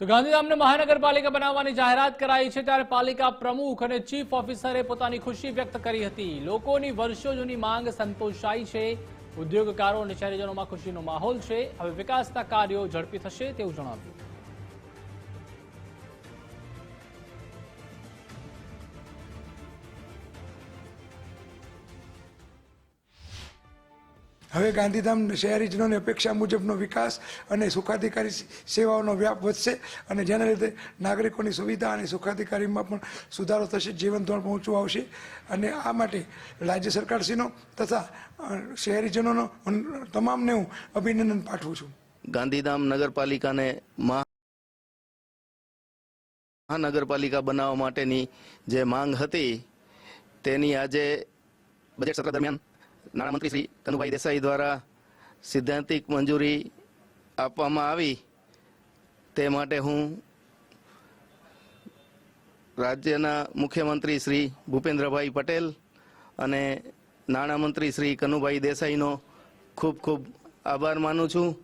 તો ગાંધીધામને મહાનગરપાલિકા બનાવવાની જાહેરાત કરાઈ છે ત્યારે પાલિકા પ્રમુખ અને ચીફ ઓફિસરે પોતાની ખુશી વ્યક્ત કરી હતી. લોકોની વર્ષો જૂની માંગ સંતોષાઈ છે. ઉદ્યોગકારો અને શહેરીજનોમાં ખુશીનો માહોલ છે. હવે વિકાસના કાર્યો ઝડપી થશે તેવું જણાવ્યું. હવે ગાંધીધામ શહેરીજનોની અપેક્ષા મુજબનો વિકાસ અને સુખાધિકારી સેવાઓનો વ્યાપ વધશે અને જેના લીધે નાગરિકોની સુવિધા અને સુખાધિકારીમાં પણ સુધારો થશે, જીવન ધોરણ પહોંચવું આવશે. અને આ માટે રાજ્ય સરકારશ્રીનો તથા શહેરીજનોનો તમામને હું અભિનંદન પાઠવું છું. ગાંધીધામ નગરપાલિકાને મહાનગરપાલિકા બનાવવા માટેની જે માંગ હતી, તેની આજે બજેટ સત્ર દરમિયાન નાણામંત્રી શ્રી કનુભાઈ દેસાઈ દ્વારા સિદ્ધાંતિક મંજૂરી આપવામાં આવી. તે માટે હું રાજ્યના મુખ્યમંત્રી શ્રી ભૂપેન્દ્રભાઈ પટેલ અને નાણામંત્રી શ્રી કનુભાઈ દેસાઈનો ખૂબ ખૂબ આભાર માનું છું.